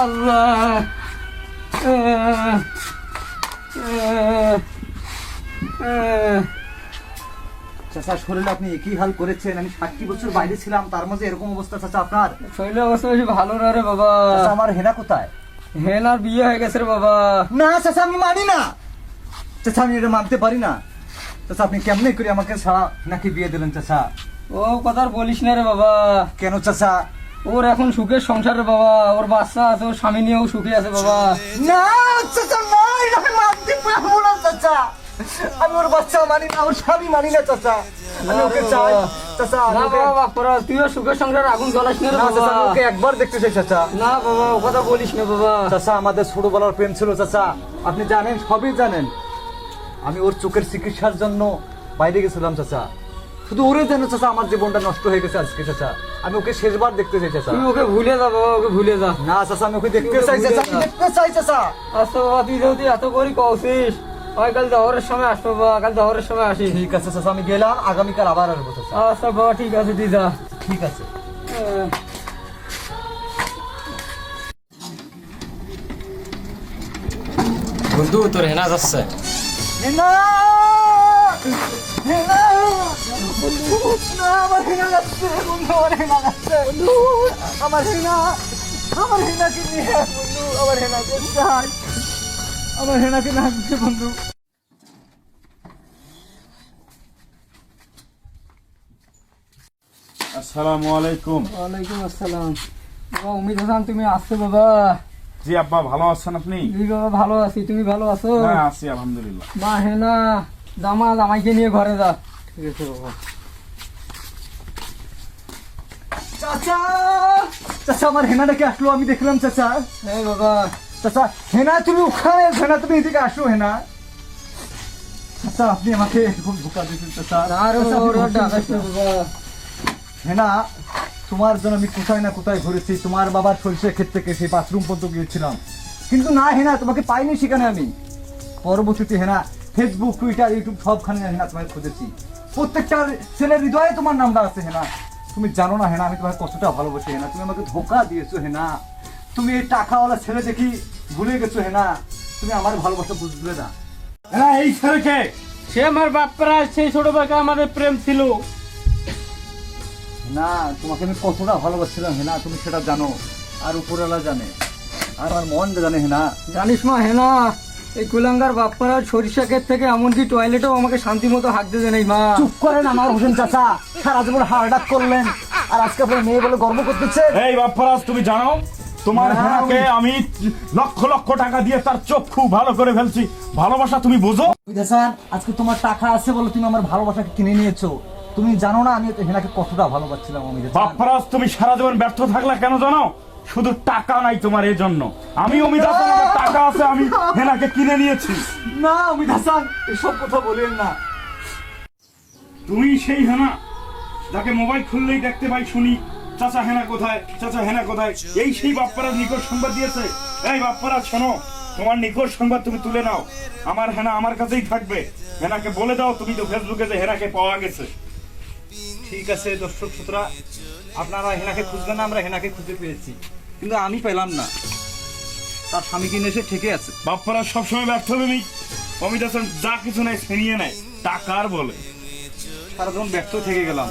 আল্লাহ। চাচা শরীরে আপনি একই হাল করেছেন। আমি ষাটটি বছর বাইরে ছিলাম তার মাঝে এরকম অবস্থা চাচা আপনার? শরীরের অবস্থা বেশি ভালো না রে বাবা। আমার হেনা কোথায়? হেনার বিয়ে হয়ে গেছে রে বাবা। না চাচা আমি মানি না। চাচা আমি এটা মানতে পারি না। চাচা আপনি কেমনে করে আমাকে ছাড়া নাকি বিয়ে দিলেন চাচা? ও কথা আর বলিস না রে বাবা। কেন চাচা? ওর এখন সুখের সংসার বাবা ওর বাচ্চা আছে ওর স্বামী নিয়েও সুখে আছে বাবা। না চাচা না এটা আমি মানতে পারব না চাচা। আমি ওর বাচ্চা মানি না ওর স্বামী মানি না চাচা। আমি ওকে চাই চাচা না বাবা বাপ্পারা তুইও সুখের সংসার আগুন জ্বলাস না বাবা। ওকে একবার দেখতে চাই চাচা। না বাবা ও কথা বলিস না বাবা। চাচা আমাদের ছোটবেলার প্রেম ছিল চাচা। আপনি জানেন সবই জানেন। আমি ওর চোখের চিকিৎসার জন্য বাইরে গেছিলাম চাচা। শুধু ওরে জানো চাচা আমার জীবনটা নষ্ট হয়ে গেছে আজকে চাচা। আমি ওকে শেষবার দেখতে চাই চাচা। তুমি ওকে ভুলে যা বাবা ওকে ভুলে যা না চাচা আমি ওকে দেখতে চাই চাচা দেখতে চাই চাচা। আচ্ছা বাবা তুই যেহেতু এত করি কৌশিস ওই কাল দহরের সময় আসব বাবা কাল দহরের সময় আসিস। ঠিক আছে চাচা আমি গেলাম আগামীকাল আবার আসব চাচা। আচ্ছা বাবা ঠিক আছে তুই যা। ঠিক আছে। বন্ধু তোর হেনা যাচ্ছে। হেনা! হেনা! না আমার হেনা যাচ্ছে বন্ধু আমার হেনা যাচ্ছে বন্ধু। আমার হেনা আমার হেনাকে নিয়ে? বন্ধু আমার হেনা কোথায় আমার হেনাকে লাগছে বন্ধু? আসসালামু আলাইকুম। ওয়ালাইকুম আসসালাম। বাবা উমিদ হাসান তুমি আসছো বাবা? জি আব্বা ভালো আছেন আপনি? জি বাবা ভালো আছি। তুমি ভালো আছো? হ্যাঁ আছি আলহামদুলিল্লাহ। মা হেনা জামা জামাইকে নিয়ে ঘরে যা। ঠিক আছে বাবা। চাচা! চাচা আমার হেনাটাকে আসলো আমি দেখলাম চাচা। হ্যাঁ বাবা। চাচা হেনা তুমি ওখানে হেনা তুমি এদিকে আসো হেনা। চাচা আপনি আমাকে এরকম ধোকা দিয়েছেন চাচা। আর চাচা, আপনি ওরা বসুন, ডাকাস না চাচা। বাবা। হেনা তোমার জন্য আমি কোথায় না কোথায় ঘুরেছি তোমার বাবার সরিষা ক্ষেত থেকে সেই বাথরুম পর্যন্ত গিয়েছিলাম। কিন্তু না হেনা তোমাকে পাইনি সেখানে আমি। পরবর্তীতে হেনা ফেসবুক টুইটার ইউটিউব সবখানে হেনা তোমাকে খুঁজেছি। প্রত্যেকটা ছেলের হৃদয়ে তোমার নামটা আছে হেনা। তুমি জানো না হেনা আমি তোমার কতটা ভালোবাসি হেনা। তুমি আমাকে ধোকা দিয়েছ হেনা। তুমি এই টাকাওয়ালা ছেলে দেখি ভুলে গেছো হেনা। তুমি আমার ভালোবাসা বুঝবে না। হ্যাঁ এই ছেলেকে সে আমার বাপরা সেই ছোটবেলা আমাদের প্রেম ছিল। না তোমাকে আমি কতটা ভালোবাসছিলাম হেনা। তুমি সেটা জানো আর উপরওয়ালা জানে আর আমার মন জানে হেনা। জানিস মা হেনা এই কুলাঙ্গার বাপ্পারার সরিষা ক্ষেত থেকে এমনকি টয়লেটেও আমাকে শান্তি মতো হাঁকতে দেয় নাই মা। চুপ করেন আমার হোসেন চাচা। সারা জীবন হার্ডাক করলেন। আর আজকে আপনার মেয়ে বলে গর্ব করতেছে। এই বাপ্পারাজ তুমি জানো তোমার না, আমি- আমি লক্ষ লক্ষ টাকা দিয়ে তার চক্ষু ভালো করে ফেলছি। ভালোবাসা তুমি বোঝো? স্যার আজকে তোমার টাকা আছে বলে তুমি আমার ভালোবাসাকে কিনে নিয়েছো। তুমি জানো না আমি হেনাকে কতটা ভালোবাসছিলাম আমি বাপ্পারাজ তুমি সারা জীবন ব্যর্থ থাকলে কেন জানো? শুধু টাকা নাই তোমার এই জন্য। আমি অমিত হাসান আমার টাকা আছে আমি হেনাকে কিনে নিয়েছি। না অমিত হাসান এসব কথা বলেন না। তুমি সেই হেনা যাকে মোবাইল খুললেই দেখতে পাই শুনি চাচা হেনা কোথায়? চাচা হেনা কোথায়? এই সেই বাপ্পারাজ নিকট সংবাদ দিয়েছে। এই বাপ্পারাজ শোনো তোমার নিকট সংবাদ তুমি তুলে নাও। আমার হেনা আমার কাছেই থাকবে। হেনাকে বলে দাও তুমি তো ফেসবুকে যে হেনাকে পাওয়া গেছে। ঠিক আছে দর্শক শ্রোতরা আপনারা হেনাকে খুঁজবেন না আমরা হেনাকে খুঁজে পেয়েছি। কিন্তু আমি পেলাম না। তার স্বামী কিনে এসে ঠেকে আছে। বাপ্পারা সবসময় ব্যর্থ হবে মি অমিতা যা কিছু নেয় ছিনিয়ে নেয় টাকার বলে। সারা জীবন ব্যর্থ থেকে গেলাম